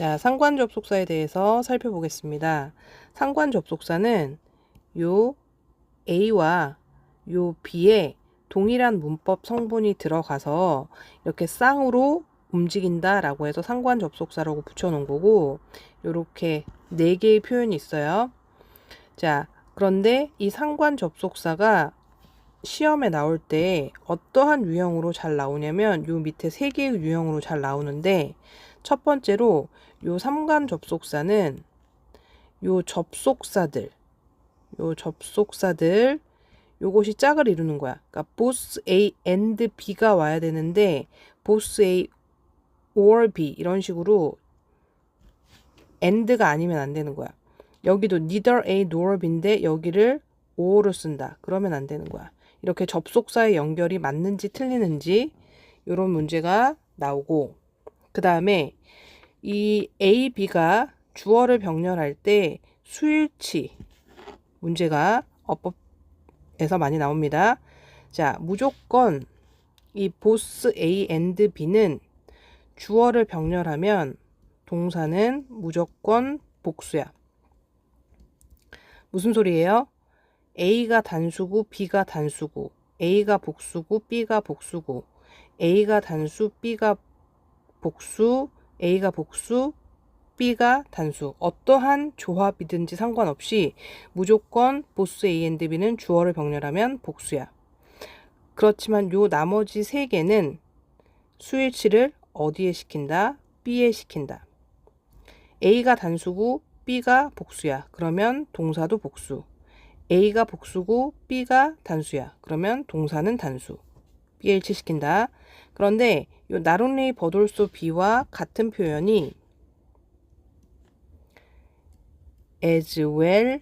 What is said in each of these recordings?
자, 상관 접속사에 대해서 살펴보겠습니다. 상관 접속사는 요 A와 요 B에 동일한 문법 성분이 들어가서 이렇게 쌍으로 움직인다 라고 해서 상관 접속사라고 붙여놓은 거고 요렇게 네 개의 표현이 있어요. 자, 그런데 이 상관 접속사가 시험에 나올 때 어떠한 유형으로 잘 나오냐면 요 밑에 세 개의 유형으로 잘 나오는데 첫 번째로 요 상관 접속사는 요 접속사들 요 접속사들 요것이 짝을 이루는 거야. 그러니까 both A and B가 와야 되는데 both A or B 이런 식으로 and가 아니면 안 되는 거야. 여기도 neither A nor B인데 여기를 or로 쓴다. 그러면 안 되는 거야. 이렇게 접속사의 연결이 맞는지 틀리는지 이런 문제가 나오고 그 다음에 이 A, B가 주어를 병렬할 때 수일치 문제가 어법에서 많이 나옵니다. 자, 무조건 이 보스 A and B는 주어를 병렬하면 동사는 무조건 복수야. 무슨 소리예요? A가 단수고 B가 단수고 A가 복수고 B가 복수고 A가 단수 B가 복수 A가 복수 B가 단수 어떠한 조합이든지 상관없이 무조건 보스 A and B는 주어를 병렬하면 복수야. 그렇지만 요 나머지 세 개는 수일치를 어디에 시킨다? B에 시킨다. A가 단수고 B가 복수야. 그러면 동사도 복수. A가 복수고 B가 단수야. 그러면 동사는 단수. B에 일치시킨다. 그런데 요 나론레이 버돌소 B와 같은 표현이 as well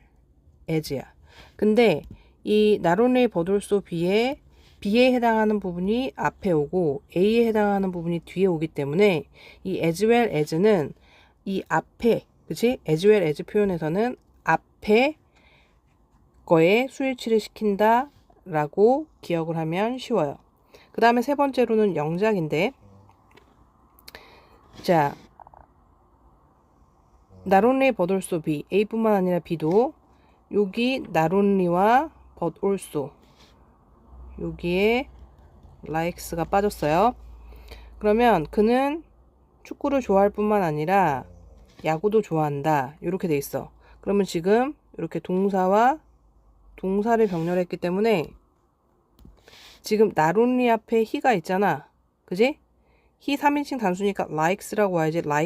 as야. 근데 이 나론레이 버돌소 B에 B에 해당하는 부분이 앞에 오고 A에 해당하는 부분이 뒤에 오기 때문에 이 as well as는 이 앞에 그치? as well as 표현에서는 앞에 거에 수일치를 시킨다 라고 기억을 하면 쉬워요. 그 다음에 세 번째로는 영작인데 자 나론리 버돌소 B A뿐만 아니라 B도 여기 나론리와 버돌소 여기에 likes가 빠졌어요. 그러면 그는 축구를 좋아할 뿐만 아니라 야구도 좋아한다. 이렇게 돼 있어. 그러면 지금 이렇게 동사와 동사를 병렬했기 때문에 지금 나론리 앞에 히가 있잖아. 그지? 히 3인칭 단수니까 likes라고 와야지